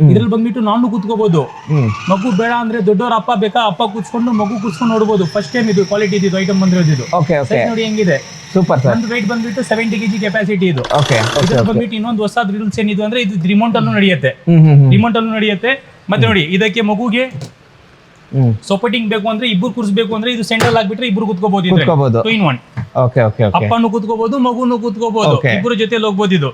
ಇದ್ರಲ್ಲಿ ಬಂದ್ಬಿಟ್ಟು ನಾನು ಕೂತ್ಕೋಬಹುದು ಮಗು ಬೇಡ ಅಂದ್ರೆ ದೊಡ್ಡವ್ರ ಅಪ್ಪ ಬೇಕಾ? ಅಪ್ಪ ಕೂತ್ಕೊಂಡು ಮಗು ಕೂತ್ಕೊಂಡು ನೋಡಬಹುದು ಫಸ್ಟ್ ಟೈಮ್ ಇದು ಕ್ವಾಲಿಟಿ ಇದು ಐಟಮ್ ಬಂದಿರೋದು ಇದು ಓಕೆ ಓಕೆ ನೋಡಿ ಹೆಂಗಿದೆ. ಸೂಪರ್ ಸರ್ ಒಂದು weight ಬಂದ್ಬಿಟ್ಟು ಸೆವೆಂಟಿ ಕೆಜಿ ಕೆಪಾಸಿಟಿ ಇದು. ಓಕೆ ಬಂದ್ಬಿಟ್ಟು ಇನ್ನೊಂದು ಹೊಸ ರೂಲ್ಸ್ ಏನಿದು ಅಂದ್ರೆ ಇದು ರಿಮೋಟ್ ಅಲ್ಲೂ ನಡೆಯುತ್ತೆ. ರಿಮೋಟ್ ಅಲ್ಲೂ ನಡೆಯುತ್ತೆ. ಮತ್ತೆ ನೋಡಿ ಇದಕ್ಕೆ ಮಗುಗೆ ಸಪೋರ್ಟಿಂಗ್ ಬೇಕು ಅಂದ್ರೆ ಇಬ್ರು ಕೂರಿಸಬೇಕು ಅಂದ್ರೆ ಇದು ಸೆಂಟ್ರಲ್ ಆಗ್ಬಿಟ್ರೆ ಇಬ್ರು ಕುತ್ಕೋಬಹುದು in one okay okay okay ಅಪ್ಪನು ಕೂತ್ಕೋಬಹುದು ಮಗುನು ಕೂತ್ಕೋಬಹುದು ಇಬ್ಬರು ಇಬ್ರು ಜೊತೆ ಹೋಗ್ಬೋದು ಇದು.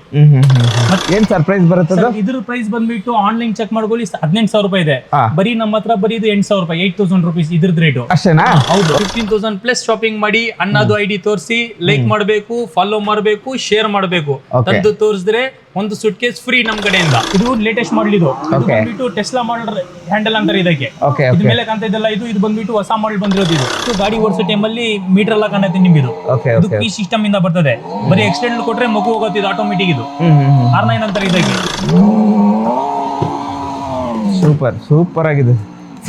ಏನ್ ಸರ್ಪ್ರೈಸ್ ಬರುತ್ತೆ ಇದ್ರ ಪ್ರೈಸ್ ಬಂದ್ಬಿಟ್ಟು ಆನ್ಲೈನ್ ಚೆಕ್ ಮಾಡ್ಕೊಳ್ಳಿ ಹದಿನೆಂಟು ಸಾವಿರ ರೂಪಾಯಿ ಇದೆ. ಬರೀ ನಮ್ಮ ಹತ್ರ ಬರೀ ಇದು ಎಂಟು ಸಾವಿರ ರೂಪಾಯಿ ಏಟ್ ತೌಸಂಡ್ ರುಪೀಸ್ ಇದ್ರದ್ ರೇಟ್ ಅಷ್ಟೇನಾ? ಹೌದು. ಫಿಫ್ಟೀನ್ ತೌಸಂಡ್ ಪ್ಲಸ್ ಶಾಪಿಂಗ್ ಮಾಡಿ ಅನ್ನೋದು ಐಡಿ ತೋರಿಸಿ ಲೈಕ್ ಮಾಡಬೇಕು ಫಾಲೋ ಮಾಡಬೇಕು ಶೇರ್ ಮಾಡಬೇಕು. ತಂದು ತೋರಿಸಿದ್ರೆ ಒಂದು ಸುಟ್ ಕೇಸ್ ಫ್ರೀ ನಮ್ ಕಡೆಯಿಂದ. ಇದು ಲೇಟೆಸ್ಟ್ ಮಾಡಲ್ ಇದು. ಇದು Okay. ಬಂದ್ಬಿಟ್ಟು ಟೆಸ್ಲಾ ಮಾಡಲ್ ಹ್ಯಾಂಡಲ್ ಅಂತಾರೆ ಇದಕ್ಕೆ. ಮೇಲೆ ಕಾಣ್ತಾ ಇದೆಲ್ಲ ಇದು ಇದು ಬಂದ್ಬಿಟ್ಟು ಹೊಸ ಮಾಡಲ್ ಬಂದಿರೋದು ಇದು. ಇದು ಗಾಡಿ ಓಡಿಸೋ ಟೈಮಲ್ಲಿ ಮೀಟರ್ ಎಲ್ಲ ಕಾಣುತ್ತೆ ನಿಮ್ಗಿದು. ಇದು ಪಿ ಕೀ ಸಿಸ್ಟಮ್ ಇಂದ ಬರ್ತದೆ. ಬರೀ ಎಕ್ಸ್ಟೆಂಡ್ ಕೊಟ್ರೆ ಮಗು ಹೋಗುತ್ತೆ ಇದು ಆಟೋಮೆಟಿಕ್ ಇದು. ಆರ್ ನೈನ್ ಅಂತಾರೆ ಇದಕ್ಕೆ? ಸೂಪರ್ ಸೂಪರ್ ಆಗಿದೆ.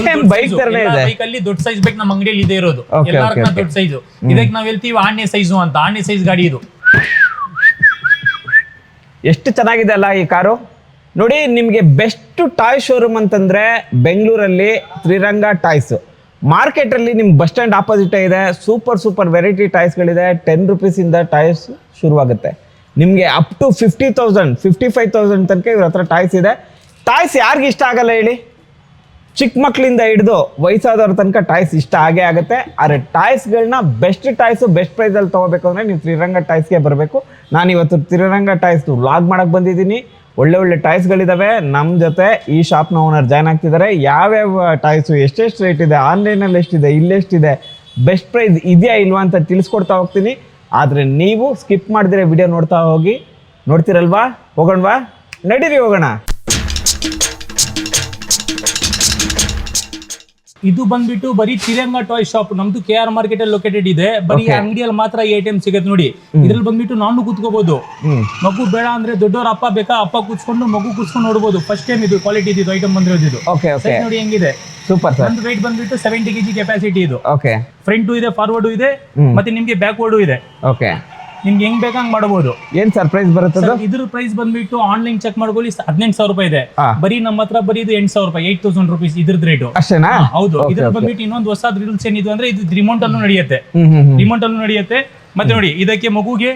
ಸೇಮ್ ಬೈಕ್ ತರನೇ ಇದೆ. ಬೈಕ್ ಅಲ್ಲಿ ದೊಡ್ಡ ಸೈಜ್ ಬೈಕ್ ನಮ್ಮ ಅಂಗಡಿಯಲ್ಲಿ ಇದೆ ಇರೋದು. Okay, ಎಲ್ಲಾರ್ಕಿಂತ okay, okay. ದೊಡ್ಡ ಸೈಜ್ ಇದಕ್ಕೆ ನಾವ್ ಹೇಳ್ತೀವಿ ಆನೆ ಸೈಜು ಅಂತ. ಆನೆ ಸೈಜ್ ಗಾಡಿ ಇದು. ಎಷ್ಟು ಚೆನ್ನಾಗಿದೆ ಅಲ್ಲ ಈ ಕಾರು? ನೋಡಿ, ನಿಮಗೆ ಬೆಸ್ಟ್ ಟಾಯ್ ಶೋರೂಮ್ ಅಂತಂದ್ರೆ ಬೆಂಗಳೂರಲ್ಲಿ ತ್ರಿರಂಗ ಟಾಯ್ಸ್ ಮಾರ್ಕೆಟ್ ಅಲ್ಲಿ ನಿಮ್ ಬಸ್ ಸ್ಟ್ಯಾಂಡ್ ಆಪೋಸಿಟ್ ಇದೆ. ಸೂಪರ್ ಸೂಪರ್ ವೆರೈಟಿ ಟಾಯ್ಸ್ಗಳಿದೆ ಟೆನ್ ರುಪೀಸಿಂದ ಟಾಯ್ಸ್ ಶುರುವಾಗುತ್ತೆ. ನಿಮಗೆ up to fifty thousand fifty five thousand ತನಕ ಇವ್ರ ಹತ್ರ ಟಾಯ್ಸ್ ಇದೆ. ಟಾಯ್ಸ್ ಯಾರಿಗೆ ಇಷ್ಟ ಆಗಲ್ಲ ಹೇಳಿ? ಚಿಕ್ಕ ಮಕ್ಕಳಿಂದ ಹಿಡಿದು ವಯಸ್ಸಾದವ್ರ ತನಕ ಟಾಯ್ಸ್ ಇಷ್ಟ ಆಗೇ ಆಗುತ್ತೆ. ಆದರೆ ಟಾಯ್ಸ್ಗಳನ್ನ ಬೆಸ್ಟ್ ಟಾಯ್ಸು ಬೆಸ್ಟ್ ಪ್ರೈಸಲ್ಲಿ ತೊಗೋಬೇಕು ಅಂದರೆ ನೀವು ತ್ರಿರಂಗ ಟಾಯ್ಸ್ಗೆ ಬರಬೇಕು. ನಾನು ಇವತ್ತು ತ್ರಿರಂಗ ಟಾಯ್ಸ್ ವ್ಲಾಗ್ ಮಾಡೋಕ್ಕೆ ಬಂದಿದ್ದೀನಿ. ಒಳ್ಳೆ ಒಳ್ಳೆ ಟಾಯ್ಸ್ಗಳಿದ್ದಾವೆ ನಮ್ಮ ಜೊತೆ ಈ ಶಾಪ್ನ ಓನರ್ ಜಾಯ್ನ್ ಆಗ್ತಿದ್ದಾರೆ ಯಾವ್ಯಾವ ಟಾಯ್ಸು ಎಷ್ಟೆಷ್ಟು ರೇಟ್ ಇದೆ, ಆನ್ಲೈನಲ್ಲಿ ಎಷ್ಟಿದೆ ಇಲ್ಲೆಷ್ಟಿದೆ ಬೆಸ್ಟ್ ಪ್ರೈಸ್ ಇದೆಯಾ ಇಲ್ವಾ ಅಂತ ತಿಳಿಸ್ಕೊಡ್ತಾ ಹೋಗ್ತೀನಿ. ಆದರೆ ನೀವು ಸ್ಕಿಪ್ ಮಾಡಿದ್ರೆ ವಿಡಿಯೋ ನೋಡ್ತಾ ಹೋಗಿ, ನೋಡ್ತಿರಲ್ವಾ? ಹೋಗೋಣವಾ? ನಡೀರಿ ಹೋಗೋಣ. ಇದು ಬಂದ್ಬಿಟ್ಟು ಬರೀ ತಿರಂಗ ಟಾಯ್ ಶಾಪ್ ನಮ್ದು ಕೆ ಆರ್ ಮಾರ್ಕೆಟ್ ಅಲ್ಲಿ ಲೊಕೇಟೆಡ್ ಇದೆ. ಬರೀ. ಅಂಗಡಿಯಲ್ಲಿ ಮಾತ್ರ ಎ ಟಿ ಎಂ ಸಿಗುತ್ತೆ ನೋಡಿ. ಇದ್ರಲ್ಲಿ ಬಂದ್ಬಿಟ್ಟು ನಾನು ಕೂತ್ಕೋಬಹುದು ಮಗು ಬೇಡ ಅಂದ್ರೆ ದೊಡ್ಡವ್ರ ಅಪ್ಪ ಬೇಕಾ? ಅಪ್ಪ ಕೂತ್ಕೊಂಡು ಮಗು ಕೂತ್ಕೊಂಡು ನೋಡಬಹುದು ಫಸ್ಟ್ ಟೈಮ್ ಇದು ಕ್ವಾಲಿಟಿ ಇದು ಐಟಮ್ ಬಂದಿರೋದು ನೋಡಿ ಹೆಂಗಿದೆ. ಸೂಪರ್ ಸರ್ ಒಂದು weight ಬಂದ್ಬಿಟ್ಟು ಸೆವೆಂಟಿ ಕೆಜಿ ಕೆಪಾಸಿಟಿ ಇದು. ಓಕೆ ಫ್ರಂಟ್ ಇದೆ ಫಾರ್ವರ್ಡ್ ಇದೆ ಮತ್ತೆ ನಿಮ್ಗೆ ಬ್ಯಾಕ್ವರ್ಡ್ ಇದೆ. ಓಕೆ ನಿಮ್ಗೆ ಹೆಂಗ್ ಬೇಕಂಗ್ ಮಾಡಬಹುದು ಏನ್ ಸರ್ಪ್ರೈಸ್ ಬರುತ್ತೆ ಇದ್ರ ಪ್ರೈಸ್ ಬಂದ್ಬಿಟ್ಟು ಆನ್ಲೈನ್ ಚೆಕ್ ಮಾಡ್ಕೊಳ್ಳಿ ಹದಿನೆಂಟು ಸಾವಿರ ರೂಪಾಯಿ ಇದೆ. ಬರೀ ನಮ್ಮ ಹತ್ರ ಬರೀ ಇದು ಎಂಟು ಸಾವಿರ ರೂಪಾಯಿ ಏಟ್ ತೌಸಂಡ್ ರುಪೀಸ್ ಇದ್ರದ್ ರೇಟ್ ಅಷ್ಟೇನಾ? ಹೌದು. ಇದ್ರ ಬಂದ್ಬಿಟ್ಟು ಇನ್ನೊಂದು ಹೊಸ ರೀಲ್ಸ್ ಏನಿದು ಅಂದ್ರೆ ಇದು ರಿಮೋಟ್ ಅಲ್ಲೂ ನಡೆಯುತ್ತೆ. ರಿಮೋಟ್ ಅಲ್ಲೂ ನಡೆಯುತ್ತೆ. ಮತ್ತೆ ನೋಡಿ ಇದಕ್ಕೆ ಮಗುಗೆ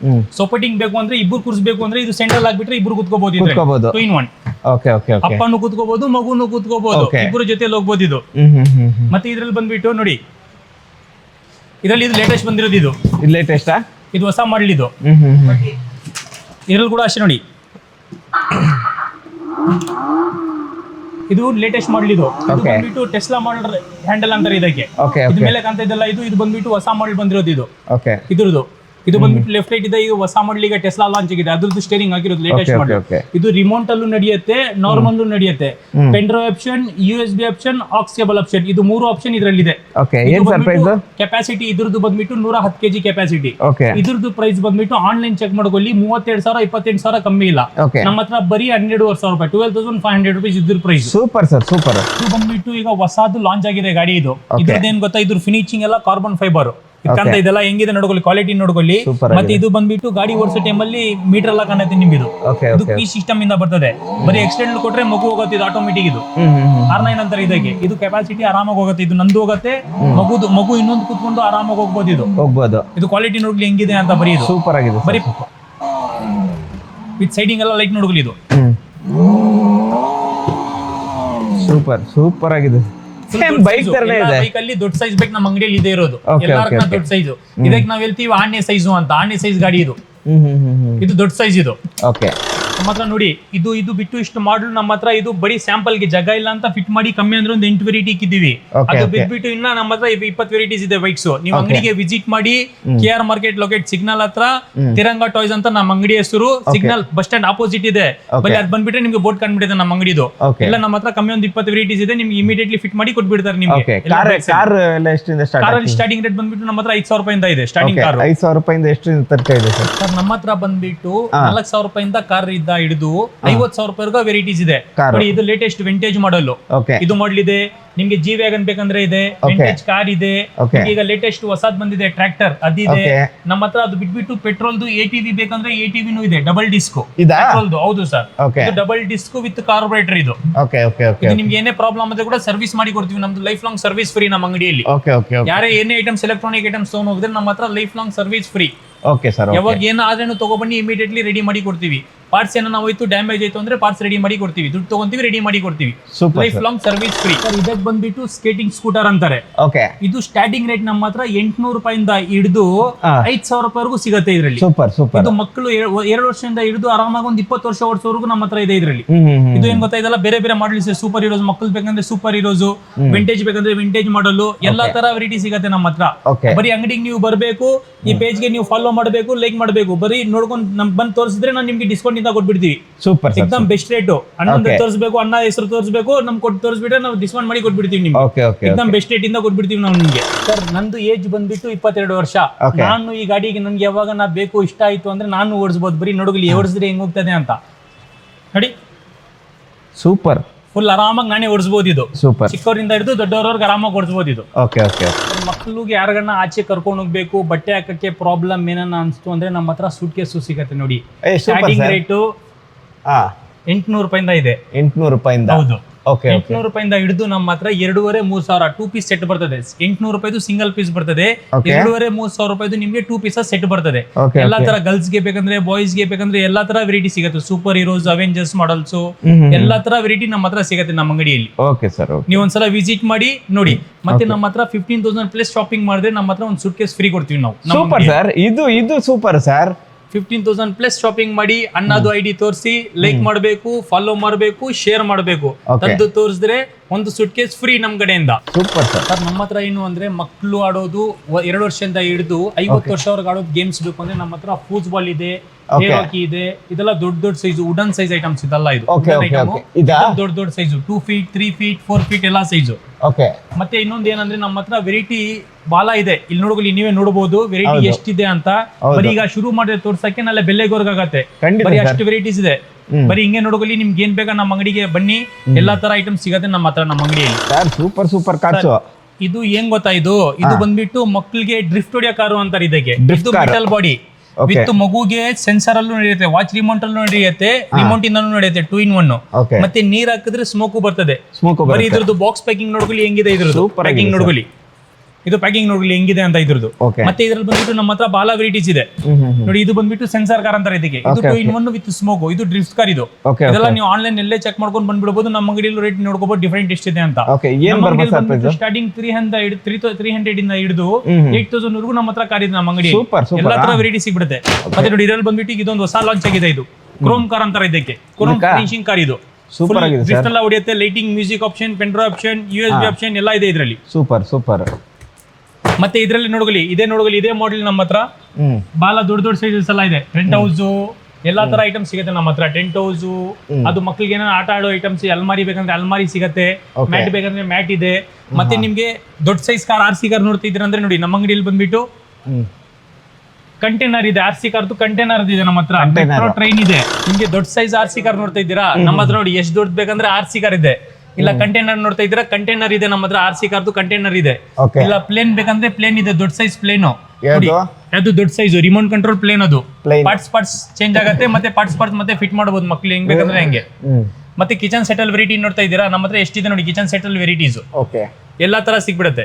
ಸೊಪಟಿಂಗ್ ಸಪೋರ್ಟಿಂಗ್ ಬೇಕು ಅಂದ್ರೆ ಇಬ್ಬರು ಕೂರಿಸಬೇಕು ಅಂದ್ರೆ ಇದು ಸೆಂಟ್ರಲ್ ಆಗ್ಬಿಟ್ರೆ ಇಬ್ರು ಕುತ್ಕೋಬಹುದು two in one okay okay ಅಪ್ಪನು ಕೂತ್ಕೋಬಹುದು ಮಗುನು ಕೂತ್ಕೋಬಹುದು ಇಬ್ಬರು ಜೊತೆ ಜೊತೆಲಿ ಹೋಗ್ಬೋದು ಇದು. ಮತ್ತೆ ಇದ್ರಲ್ಲಿ ಬಂದ್ಬಿಟ್ಟು ನೋಡಿ ಇದರಲ್ಲಿ ಇದು ಲೇಟೆಸ್ಟ್ ಬಂದಿರೋದು ಇದು. ಇದು ಲೇಟೆಸ್ಟಾ ಇದು ಹೊಸ ಮಾಡಲ್ ಇದು. ಹ್ಮ್ ಹ್ಮ್ ಹ್ಮ್. ಇದ್ರಲ್ಲಿ ಕೂಡ ಅಷ್ಟೇ ನೋಡಿ. ಇದು ಲೇಟೆಸ್ಟ್ ಮಾಡಲ್ ಇದು. ಇದು Okay. ಬಂದ್ಬಿಟ್ಟು ಟೆಸ್ಲಾ ಮಾಡಲ್ ಹ್ಯಾಂಡಲ್ ಅಂತಾರೆ ಇದಕ್ಕೆ. ಇದು ಮೇಲೆ ಕಾಣ್ತಾ ಇದೆಲ್ಲ ಇದು ಇದು ಬಂದ್ಬಿಟ್ಟು ಹೊಸ ಮಾಡಲ್ ಬಂದಿರೋದು ಇದು. ಓಕೆ ಇದ್ರದ್ದು. ಇದು ಬಂದ್ಬಿಟ್ಟು ಲೆಫ್ಟ್ ರೈಟ್ ಇದೆ ಇದು ಹೊಸ ಮಾಡಲ್ ಈಗ ಟೆಸ್ಲಾ ಲಾಂಚ್ ಆಗಿದೆ. ಅದ್ರದ್ದು ಸ್ಟೇರಿಂಗ್ ಆಗಿರೋದು ಲೇಟೆಸ್ಟ್ ಮಾಡಲ್ ಇದು ರಿಮೋಟ್ ಅಲ್ಲೂ ನಡೆಯುತ್ತೆ ನಾರ್ಮಲ್ ನಡೆಯುತ್ತೆ. Pendrive option U S B option ಆಕ್ಸಿಬಲ್ option ಇದು ಮೂರು ಆಪ್ಷನ್ ಇದರಲ್ಲಿದೆ. ಕೆಪಾಸಿಟಿ ಇದ್ರದ್ದು ಬಂದ್ಬಿಟ್ಟು ನೂರ ಹತ್ತು ಕೆಜಿ ಕೆಪಾಸಿಟಿ ಇದ್ರದ್ದು ಪ್ರೈಸ್ ಬಂದ್ಬಿಟ್ಟು ಆನ್ಲೈನ್ ಚೆಕ್ ಮಾಡ್ಕೊಳ್ಳಿ ಮೂವತ್ತೆರಡು ಸಾವಿರ ಇಪ್ಪತ್ತೆಂಟು ಸಾವಿರ ಕಮ್ಮಿ ಇಲ್ಲ. ನಮ್ಮ ಹತ್ರ ಬರೀ ಹನ್ನೆರಡುವರೆ ಸಾವಿರ ರೂಪಾಯಿ twelve thousand five hundred rupees ಇದ್ರ ಪ್ರೈಸ್ ಸೂಪರ್ ಸರ್ ಸೂಪರ್ ಇದು ಬಂದ್ಬಿಟ್ಟು ಈಗ ಹೊಸದು ಲಾಂಚ್ ಆಗಿದೆ ಗಾಡಿ ಇದು. ಇದ್ರದ್ದು ಏನ್ ಗೊತ್ತಾ? ಇದ್ರ ಫಿನಿಶಿಂಗ್ ಎಲ್ಲ ಕಾರ್ಬನ್ ಫೈಬರ್ ಕಾಣ್ತಾ ಇದೆಲ್ಲ ಹೆಂಗಿದೆ ನೋಡ್ಕೊಳ್ಳಿ ಕ್ವಾಲಿಟಿ ನೋಡ್ಕೊಳ್ಳಿ. ಮತ್ತೆ ಇದು ಬಂದ್ಬಿಟ್ಟು ಗಾಡಿ ಓಡಿಸೋ ಟೈಮಲ್ಲಿ ಮೀಟರ್ ಎಲ್ಲ ಕಾಣುತ್ತೆ ನಿಮ್ದು ಇದು ಈ ಕೀ ಸಿಸ್ಟಮ್ ಇಂದ ಬರ್ತದೆ. ಬರೀ ಎಕ್ಸ್ಟೆಂಡ್ ಕೊಟ್ರೆ ಮಗು ಹೋಗುತ್ತೆ ಇದು ಆಟೋಮೆಟಿಕ್ ಇದು. ಆರ್ ನೈನ್ ಅಂತಾರೆ ಇದಕ್ಕೆ. ಇದು ಕೆಪಾಸಿಟಿ ಆರಾಮಾಗಿ ಹೋಗುತ್ತೆ ಇದು ನಂದು ಹೋಗುತ್ತೆ ಮಗುದು ಮಗು ಇನ್ನೊಂದು ಕುತ್ಕೊಂಡು ಆರಾಮಾಗಿ ಹೋಗ್ಬೋದು ಇದು. ಹೋಗ್ಬೋದು. ಇದು ಕ್ವಾಲಿಟಿ ನೋಡ್ಲಿ ಹೆಂಗಿದೆ ಅಂತ ಬರೀ ಇದು. ಸೂಪರ್ ಆಗಿದೆ ಬರೀ ವಿತ್ ಸೈಡಿಂಗ್ ಎಲ್ಲ ಲೈಟ್ ನೋಡ್ಕೊಳ್ಳಿ ಇದು. ಸೂಪರ್ ಸೂಪರ್ ಆಗಿದೆ. ಸೇಮ್ ಬೈಕ್ ತರನೇ ಇದೆ. ಬೈಕ್ ಅಲ್ಲಿ ದೊಡ್ಡ ಸೈಜ್ ಬೈಕ್ ನಮ್ಮ ಅಂಗಡಿಯಲ್ಲಿ ಇದೆ ಇರೋದು. ಎಲ್ಲಾರ್ಕಿಂತ ದೊಡ್ಡ ಸೈಜ್ ಇದಕ್ಕೆ ನಾವ್ ಹೇಳ್ತೀವಿ ಆನೆ ಸೈಜು ಅಂತ. ಆನೆ ಸೈಜ್ ಗಾಡಿ ಇದು. ಇದು ದೊಡ್ಡ ಸೈಜ್ ಇದು. ಓಕೆ ನಮ್ಮ ಹತ್ರ ನೋಡಿ ಇದು ಇದು ಬಿಟ್ಟು ಇಷ್ಟು ಮಾಡಲ್ ನಮ್ಮ ಹತ್ರ ಇದು ಬರೀ ಸ್ಯಾಂಪಲ್ಗೆ ಜಾಗ ಇಲ್ಲ ಅಂತ ಫಿಟ್ ಮಾಡಿ ಕಮ್ಮಿ ಅಂದ್ರೆ ಒಂದು ಎಂಟು ವೆರೈಟಿ ಇಕ್ಕಿದೀವಿ ಅದು. ಬಿಟ್ಬಿಟ್ಟು ಇನ್ನ ನಮ್ಮ ಹತ್ರ ಇಪ್ಪತ್ತು ವೆರೈಟೀಸ್ ಇದೆ ಬೈಕ್ಸ್ ನೀವು ಅಂಗಡಿಗೆ ವಿಸಿಟ್ ಮಾಡಿ K R market locate signal ಹತ್ರ ತಿರಂಗ ಟಾಯ್ಸ್ ಅಂತ ನಮ್ಮ ಅಂಗಡಿ ಹೆಸರು. ಸಿಗ್ನಲ್ ಬಸ್ ಸ್ಟ್ಯಾಂಡ್ ಆಪೋಸಿಟ್ ಇದೆ. ಬರೀ ಅದ್ ಬಂದ್ಬಿಟ್ರೆ ನಿಮ್ಗೆ ಬೋರ್ಡ್ ಕಂಡ್ಬಿಟ್ಟಿದೆ ನಮ್ಮ ಅಂಗಡಿದು. ಎಲ್ಲ ನಮ್ಮ ಹತ್ರ ಕಮ್ಮಿ ಒಂದು ಇಪ್ಪತ್ತು ವೆರೈಟೀಸ್ ಇದೆ ನಿಮ್ಗೆ ಇಮಿಡಿಯೇಟ್ಲಿ ಫಿಟ್ ಮಾಡಿ ಕೊಟ್ಬಿಡ್ತಾರೆ ನಿಮ್ಗೆ. ಕಾರಲ್ಲಿ ಸ್ಟಾರ್ಟಿಂಗ್ ರೇಟ್ ಬಂದ್ಬಿಟ್ಟು ನಮ್ಮ ಹತ್ರ ಐದು ಸಾವಿರ ರೂಪಾಯಿಂದ ಇದೆ ಸ್ಟಾರ್ಟಿಂಗ್ ಕಾರ್ ಐದು ಸಾವಿರ ರೂಪಾಯಿಂದ ಎಷ್ಟು ಇದೆ ಸರ್? ಸರ್ ನಮ್ಮ ಹತ್ರ ಬಂದ್ಬಿಟ್ಟು ನಾಲ್ಕು ಸಾವಿರ ರೂಪಾಯಿಂದ ಕಾರ್ ಇಂದ ಹಿಡಿದು ಐವತ್ ಸಾವಿರ ರೂಪಾಯಿ ವೆರೈಟೀಸ್ ಇದೆ. Car. ನೋಡಿ ಇದು ಲೇಟೆಸ್ಟ್ ವಿಂಟೇಜ್ ಮಾಡಲ್ ಓಕೆ ಇದು ಮಾಡಲ್ ಇದೆ. ನಿಮ್ಗೆ ಜಿ ವ್ಯಾಗನ್ ಬೇಕಂದ್ರೆ ಇದೆ. ವಿಂಟೇಜ್ ಕಾರ್ ಇದೆ. Okay. ನಿಮ್ಗೆ ಈಗ ಲೇಟೆಸ್ಟ್ ಹೊಸದ್ ಬಂದಿದೆ ಟ್ರ್ಯಾಕ್ಟರ್ ಅದಿದೆ Okay. ನಮ್ಮ ಹತ್ರ ಅದು ಬಿಟ್ಬಿಟ್ಟು ಪೆಟ್ರೋಲ್ದು ಎ ಟಿವಿ ಬೇಕಂದ್ರೆ ಎ ಟಿವಿ ಇದೆ. ಡಬಲ್ ಡಿಸ್ಕ್ ಇದಾ? ಪೆಟ್ರೋಲ್ದು. ಹೌದು ಸರ್. ಓಕೆ ಇದು ಡಬಲ್ ಡಿಸ್ಕ್ ವಿತ್ ಕಾರ್ಬೊರೇಟರ್ ಇದು. ಓಕೆ ಓಕೆ ಓಕೆ ಇದು ನಿಮ್ಗೆ ಏನೇ ಪ್ರಾಬ್ಲಮ್ ಆದ್ರೆ ಕೂಡ ಸರ್ವಿಸ್ ಮಾಡಿ ಕೊಡ್ತೀವಿ. ನಮ್ದು ಲೈಫ್ ಲಾಂಗ್ ಸರ್ವಿಸ್ ಫ್ರೀ ನಮ್ಮ ಅಂಗಡಿಯಲ್ಲಿ. ಓಕೆ ಓಕೆ ಓಕೆ ಯಾರೇ ಏನೇ ಐಟಮ್ಸ್ ಎಲೆಕ್ಟ್ರಾನಿಕ್ ಐಟಮ್ಸ್ ತಗೊಂಡು ಹೋಗಿದ್ರೆ ನಮ್ಮ ಹತ್ರ life long service free okay sir ಯಾವಾಗ ಏನಾದ್ರೂ ತಗೊಬನ್ನಿ ಇಮಿಡಿಯೇಟ್ಲಿ ರೆಡಿ ಮಾಡಿ ಕೊಡ್ತೀವಿ. ಪಾರ್ಟ್ಸ್ ಏನೋ ಹೋಯ್ತು ಡ್ಯಾಮೇಜ್ ಆಯ್ತು ಅಂದ್ರೆ ಪಾರ್ಟ್ಸ್ ರೆಡಿ ಮಾಡಿ ಕೊಡ್ತೀವಿ. ದುಡ್ಡು ತಗೊಂತೀವಿ ರೆಡಿ ಮಾಡಿ ಕೊಡ್ತೀವಿ. ಲೈಫ್ ಲಾಂಗ್ ಸರ್ವಿಸ್ ಫ್ರೀ ಇದಕ್ಕೆ ಬಂದ್ಬಿಟ್ಟು ಸ್ಕೇಟಿಂಗ್ ಸ್ಕೂಟರ್ ಅಂತಾರೆ. ಓಕೆ ಇದು ಸ್ಟಾರ್ಟಿಂಗ್ ರೇಟ್ ನಮ್ಮ ಹತ್ರ ಎಂಟ್ನೂರು ರೂಪಾಯಿಂದ ಹಿಡಿದು. ಐದ್ ಸಾವಿರ ರೂಪಾಯಿವರೆಗೂ ಸಿಗತ್ತೆ ಇದರಲ್ಲಿ. ಸೂಪರ್ ಸೂಪರ್ ಇದು ಮಕ್ಕಳು ಎರಡು ವರ್ಷದಿಂದ ಹಿಡಿದು ಆರಾಮಾಗಿ ಒಂದು ಇಪ್ಪತ್ತು ವರ್ಷ ವರ್ಷವರೆಗೂ ನಮ್ಮ ಹತ್ರ ಇದೆ ಇದರಲ್ಲಿ. ಇದು ಏನ್ ಗೊತ್ತಾ ಇದೆಲ್ಲ? ಬೇರೆ ಬೇರೆ ಮಾಡಲ್ಸ್ ಸೂಪರ್ ಹೀರೋಸ್ ಮಕ್ಕಳು ಬೇಕಂದ್ರೆ ಸೂಪರ್ ಹೀರೋಸ್ ವಿಂಟೇಜ್ ಬೇಕಂದ್ರೆ ವಿಂಟೇಜ್ ಮಾಡಲು ಎಲ್ಲಾ ತರ ವೆರೈಟಿ ಸಿಗತ್ತೆ ನಮ್ಮ ಹತ್ರ. ಬರೀ ಅಂಗಡಿಗೆ ನೀವು ಬರಬೇಕು ಈ ಪೇಜ್ಗೆ ನೀವು ಫಾಲೋ ಮಾಡಬೇಕು ಲೈಕ್ ಮಾಡಬೇಕು. ಬರೀ ನೋಡ್ಕೊಂಡು ನಮ್ ಬಂದು ತೋರಿಸಿದ್ರೆ ನಾನು ನಿಮ್ಗೆ ಡಿಸ್ಕೌಂಟ್ ಇಂದ ಕೊಟ್ಬಿಡ್ತೀವಿ. ಸೂಪರ್ ಎಕ್ಸಾಮ್ ಎಕ್ದಮ್ ಬೆಸ್ಟ್ ರೇಟು ಅಣ್ಣಂದ್ರೆ ತೋರಿಸಬೇಕು ತೋರಿಸ್ಬೇಕು ಅಣ್ಣ ಹೆಸರು ತೋರಿಸಬೇಕು ನಮ್ ಕೊಟ್ಟು ತೋರಿಸ್ಬಿಟ್ರೆ ನಾವು ಡಿಸ್ಕೌಂಟ್ ಮಾಡಿ ಕೊಟ್ಬಿಡ್ತೀವಿ ನಿಮ್ಗೆ. ಓಕೆ ಓಕೆ ಎಕ್ದಮ್ ಬೆಸ್ಟ್ ರೇಟ್ ಇಂದ ಕೊಟ್ಬಿಡ್ತೀವಿ ನಾವು ನಿಮಗೆ. ಸರ್ ನಂದು ಏಜ್ ಬಂದ್ಬಿಟ್ಟು ಇಪ್ಪತ್ತೆರಡು ವರ್ಷ. ನಾನು ಈ ಗಾಡಿಗೆ ನನ್ಗೆ ಯಾವಾಗ ನಾ ಬೇಕು ಇಷ್ಟ ಆಯ್ತು ಅಂದ್ರೆ ನಾನು ಓಡಿಸ್ಬೋದು. ಬರೀ ನೋಡುಗಲಿ ಓಡಿಸಿದ್ರೆ ಹೆಂಗ್ ಹೋಗ್ತದೆ ಅಂತ. ನೋಡಿ ಸೂಪರ್ ಫುಲ್ ಆರಾಮಾಗಿ ನಾನೇ ಓಡಿಸಬಹುದು ಇದು. ಸೂಪರ್ ಚಿಕ್ಕವರಿಂದ ಹಿಡಿದು ದೊಡ್ಡವರವ್ರಿಗೆ ಆರಾಮಾಗಿ ಓಡಿಸಬಹುದು ಇದು ಓಕೆ ಓಕೆ ಮಕ್ಕಳಿಗೆ ಯಾರಗಣ್ಣ ಆಚೆ ಕರ್ಕೊಂಡು ಹೋಗ್ಬೇಕು ಬಟ್ಟೆ ಹಾಕಕ್ಕೆ ಪ್ರಾಬ್ಲಮ್ ಏನನ್ನ ಅನ್ಸ್ತು ಅಂದ್ರೆ ನಮ್ಮ ಹತ್ರ ಸೂಟ್ ಕೇಸು ಸಿಗತ್ತೆ ನೋಡಿ. ಸ್ಟಾರ್ಟಿಂಗ್ ರೇಟು ಎಂಟ್ನೂರು ರೂಪಾಯಿಂದ ಇದೆ. ಎಂಟ್ನೂರು ರೂಪಾಯಿಂದ. ಹೌದು. ಎಂಟ್ನೂರು ರೂಪಾಯಿಂದ ಹಿಡಿದು ನಮ್ಮ ಹತ್ರ ಎರಡೂವರೆ ಮೂರ್ ಸಾವಿರ ಟೂ ಪೀಸ್ ಸೆಟ್ ಬರ್ತದೆ. ಎಂಟ್ನೂರು ರೂಪಾಯಿದು ಸಿಂಗಲ್ ಪೀಸ್ ಬರ್ತದೆ. ಎರಡೂವರೆ ಮೂರ್ ಸಾವಿರ ರೂಪಾಯಿದು ನಿಮಗೆ ಟೂ ಪೀಸ್ ಸೆಟ್ ಬರ್ತದೆ. ಎಲ್ಲಾ ತರ ಗರ್ಲ್ಸ್ಗೆ ಬೇಕಂದ್ರೆ ಬಾಯ್ಸ್ಗೆ ಬೇಕಂದ್ರೆ ಎಲ್ಲಾ ತರ ವೆರೈಟಿ ಸಿಗುತ್ತೆ. ಸೂಪರ್ ಹೀರೋಸ್ ಅವೆಂಜರ್ಸ್ ಮಾಡಲ್ಸ್ ಎಲ್ಲಾ ತರ ವೆರೈಟಿ ನಮ್ಮ ಹತ್ರ ಸಿಗುತ್ತೆ ನಮ್ಮ ಅಂಗಡಿಯಲ್ಲಿ. ಓಕೆ ಸರ್ ನೀವು ಒಂದ್ಸಲ ವಿಸಿಟ್ ಮಾಡಿ ನೋಡಿ. ಮತ್ತೆ ನಮ್ಮ ಹತ್ರ ಫಿಫ್ಟೀನ್ ತೌಸಂಡ್ ಪ್ಲಸ್ ಶಾಪಿಂಗ್ ಮಾಡಿದ್ರೆ ನಮ್ಮ ಹತ್ರ ಒಂದು ಸೂಟ್ ಕೇಸ್ ಫ್ರೀ ಕೊಡ್ತೀವಿ ನಾವು. ಸೂಪರ್ ಸರ್ ಇದು ಇದು super sir fifteen thousand plus shopping ಮಾಡಿ ಅಣ್ಣದು ಐ ಡಿ ತೋರಿಸಿ ಲೈಕ್ ಮಾಡಬೇಕು ಫಾಲೋ ಮಾಡಬೇಕು ಶೇರ್ ಮಾಡಬೇಕು. ತಂದು ತೋರಿಸಿದ್ರೆ ಒಂದು ಸುಟ್ ಕೇಸ್ ಫ್ರೀ ನಮ್ ಕಡೆಯಿಂದ. ಸೂಪರ್ ಸರ್ ಸರ್ ನಮ್ಮ ಹತ್ರ ಏನು ಅಂದ್ರೆ ಮಕ್ಕಳು ಆಡೋದು ಎರಡು ವರ್ಷದಿಂದ ಹಿಡಿದು ಐವತ್ತು ವರ್ಷವರೆಗೆ ಆಡೋದು ಗೇಮ್ಸ್ ಬೇಕು ಅಂದ್ರೆ ನಮ್ಮ ಹತ್ರ ಫೂಟ್ಬಾಲ್ ಇದೆ Okay. ಹಾಕಿ ಇದೆ ಇದೆಲ್ಲ ದೊಡ್ಡ ದೊಡ್ಡ ಸೈಜ್ ವುಡನ್ ಸೈಜ್ ಐಟಮ್ಸ್ ಇದೆಲ್ಲ ಇದು? ದೊಡ್ಡ ದೊಡ್ಡ size two feet three feet four feet ಎಲ್ಲ ಸೈಜು ಓಕೆ ಮತ್ತೆ ಇನ್ನೊಂದು ಏನಂದ್ರೆ ನಮ್ಮ ಹತ್ರ ವೆರೈಟಿ ಬಾಲ ಇದೆ. ಇಲ್ಲಿ ನೋಡೋಗಿ ನೀವೇ ನೋಡಬಹುದು ವೆರೈಟಿ ಹೌದು. ಎಷ್ಟಿದೆ ಅಂತ. ಹೌದು. ಬರೀ ಈಗ ಶುರು ಮಾಡಿದ್ರೆ ತೋರ್ಸಕ್ಕೆ ನಾಳೆ ಬೆಲ್ಲೆಗೋರ್ಗಾಗತ್ತೆ ಖಂಡಿತ ಬರೀ ಅಷ್ಟು ವೆರೈಟೀಸ್ ಇದೆ. ಬರೀ ಹಿಂಗೆ ನೋಡೋಗಲಿ ನಿಮ್ಗೆ ಏನ್ ಬೇಕಾ ನಮ್ಮ ಅಂಗಡಿಗೆ ಬನ್ನಿ ಎಲ್ಲಾ ತರ ಐಟಮ್ ಸಿಗತ್ತೆ ನಮ್ಮ ಹತ್ರ ನಮ್ಮ ಅಂಗಡಿಯಲ್ಲಿ. ಸರ್ ಸೂಪರ್ ಸೂಪರ್ ಕಾರ್ಸು ಇದು ಏನ್ ಗೊತ್ತಾ ಇದು? ಇದು ಬಂದ್ಬಿಟ್ಟು ಮಕ್ಕಳಿಗೆ ಡ್ರಿಫ್ಟ್ ಹೊಡಿಯೋ ಕಾರು ಅಂತಾರೆ ಇದಕ್ಕೆ. Drift ಇದು car. Metal body Okay. With ಮಗುಗೆ ಸೆನ್ಸರ್ ಅಲ್ಲೂ ನಡೆಯುತ್ತೆ ವಾಚ್ ರಿಮೋಟ್ ಅಲ್ಲೂ ನಡೆಯುತ್ತೆ ರಿಮೋಟ್ ಇಂದನೂ ನಡೆಯುತ್ತೆ ಟೂ ಇನ್ ಒನ್ ಮತ್ತೆ ನೀರ್ ಹಾಕಿದ್ರೆ ಸ್ಮೋಕು ಬರ್ತದೆ. ಸ್ಮೋಕ್ ಬರೀ ಇದ್ರದ್ದು ಬಾಕ್ಸ್ ಪ್ಯಾಕಿಂಗ್ ನೋಡ್ಕೊಳ್ಳಿ ಹೆಂಗಿದೆ ಇದ್ರದ್ದು. Super packing. ನೋಡ್ಕೊಳ್ಳಿ. ಇದು ಪ್ಯಾಕಿಂಗ್ ನೋಡಿ ಹೆಂಗಿದೆ ಅಂತ ಇದ್ರದ್ದು. ಮತ್ತೆ ಇದ್ರಲ್ಲಿ ಬಂದ್ಬಿಟ್ಟು ನಮ್ಮ ಹತ್ರ ಬಾಲ ವೆರೈಟೀಸ್ ಇದೆ. ನೋಡಿ ಇದು ಬಂದ್ಬಿಟ್ಟು ಸೆನ್ಸಾರ್ ಕಾರ್ ಅಂತಾರೆ ಇದಕ್ಕೆ. ಇದು Okay, two in one with smoke ಇದು ಡ್ರಿಫ್ಟ್ ಕಾರ್ ಇದು. ಇದೆಲ್ಲ ನೀವು ಆನ್ಲೈನ್ ಎಲ್ಲೇ ಚೆಕ್ ಮಾಡ್ಕೊಂಡು ಬಂದ್ಬಿಡಬಹುದು ನಮ್ಮ ಅಂಗಡಿಯಲ್ಲಿ ರೇಟ್ ನೋಡ್ಕೋಬಹುದು ಡಿಫರೆಂಟ್ ಎಷ್ಟಿದೆ ಅಂತ. Starting three hundred three three hundred ಇಂದ ಹಿಡಿದು. ಏಟ್ ತೌಸಂಡ್ ವರೆಗೂ ನಮ್ಮ ಹತ್ರ ಕಾರ್ ಇದೆ ನಮ್ಮ ಅಂಗಡಿ ಎಲ್ಲಾ ತರ ವೆರೈಟಿ ಸಿಗ್ಬಿಡುತ್ತೆ. ಮತ್ತೆ ನೋಡಿ ಇದರಲ್ಲಿ ಬಂದ್ಬಿಟ್ಟು ಇದೊಂದು ಹೊಸ ಲಾಂಚ್ ಆಗಿದೆ ಇದು. ಕ್ರೋಮ್ ಕಾರ್ ಅಂತಾರೆ ಇದಕ್ಕೆ. ಕ್ರೋಮ್? ಫಿನಿಶಿಂಗ್ ಕಾರ್ ಇದು. ಸೂಪರ್ ಆಗಿದೆ ಸರ್ ಎಲ್ಲ ಹೊಡೆಯುತ್ತೆ. Lighting music option pendrive option U S B option ಎಲ್ಲ ಇದೆ ಇದರಲ್ಲಿ. ಸೂಪರ್ ಸೂಪರ್ ಮತ್ತೆ ಇದರಲ್ಲಿ ನೋಡಗಲಿ ಇದೇ ನೋಡಗಲಿ ಇದೇ ಮಾಡೆಲ್ ನಮ್ಮ ಹತ್ರ. ಹ್ಮ್. ಬಾಲ ದೊಡ್ಡ ದೊಡ್ಡ ಸೈಜಸ್ ಎಲ್ಲ ಇದೆ. ಟೆಂಟ್ ಹೌಸ್ ಎಲ್ಲಾ ತರ ಐಟಮ್ ಸಿಗುತ್ತೆ ನಮ್ಮ ಹತ್ರ. ಟೆಂಟ್ ಹೌಸ್ ಅದು ಮಕ್ಕಳಿಗೆ ಏನಾದ್ರು ಆಟ ಆಡೋ ಐಟಮ್ಸ್ ಅಲ್ಮಾರಿ ಬೇಕಂದ್ರೆ ಅಲ್ಮಾರಿ ಸಿಗತ್ತೆ. Okay. ಮ್ಯಾಟ್ ಬೇಕಂದ್ರೆ ಮ್ಯಾಟ್ ಇದೆ. ಮತ್ತೆ ನಿಮ್ಗೆ ದೊಡ್ಡ size car R C car ನೋಡ್ತಿದ್ರ ಅಂದ್ರೆ ನೋಡಿ ನಮ್ಮ ಅಂಗಡಿಯಲ್ಲಿ ಬಂದ್ಬಿಟ್ಟು ಹ್ಮ್. ಕಂಟೈನರ್ ಇದೆ. ಆರ್ ಸಿ ಕಾರ್ದು ಕಂಟೈನರ್ ಇದೆ ನಮ್ಮ ಹತ್ರ. Container. ಮೆಟ್ರೋ ಟ್ರೈನ್ ಇದೆ. ನಿಮ್ಗೆ ದೊಡ್ಡ ಸೈಜ್ ಆರ್ ಸಿ ಕಾರ್ ನೋಡ್ತಾ ಇದ್ದೀರಾ? ನಮ್ಮ ಹತ್ರ ನೋಡಿ ಎಷ್ಟು ದೊಡ್ಡ ಬೇಕಂದ್ರೆ ಆರ್ ಸಿ ಕಾರ್ ಇದೆ. ಇಲ್ಲ ಕಂಟೈನರ್ ನೋಡ್ತಾ ಇದ್ರೆ ಕಂಟೈನರ್ ಇದೆ ನಮ್ಮ ಹತ್ರ ಆರ್ ಸಿ ಕಾರ್ದು ಕಂಟೈನರ್ ಇದೆ. ಇಲ್ಲ ಪ್ಲೇನ್ ಬೇಕಂದ್ರೆ ಪ್ಲೇನ್ ಇದೆ ದೊಡ್ಡ ಸೈಜ್ ಪ್ಲೇನ್ ಯಾವುದು? ಅದು ದೊಡ್ಡ ಸೈಜ್ ರಿಮೋಟ್ ಕಂಟ್ರೋಲ್ ಪ್ಲೇನ್ ಅದು. ಪಾರ್ಟ್ಸ್ ಪಾರ್ಟ್ಸ್ ಚೇಂಜ್ ಆಗುತ್ತೆ ಮತ್ತೆ ಪಾರ್ಟ್ಸ್ ಪಾರ್ಟ್ಸ್ ಮತ್ತೆ ಫಿಟ್ ಮಾಡಬಹುದು ಮಕ್ಳು. ಹೆಂಗ್ ಬೇಕಂದ್ರೆ ಹೆಂಗೆ. ಹ್ಮ್. ಮತ್ತೆ ಕಿಚನ್ ಸೆಟಲ್ ವೆರೈಟಿ ನೋಡ್ತಾ ಇದ್ದೀರಾ? ನಮ್ಮ ಹತ್ರ ಎಷ್ಟಿದೆ ನೋಡಿ ಕಿಚನ್ ಸೆಟಲ್ ವೆರೈಟೀಸ್ ಓಕೆ ಎಲ್ಲಾ ತರ ಸಿಗ್ಬಿಡುತ್ತೆ.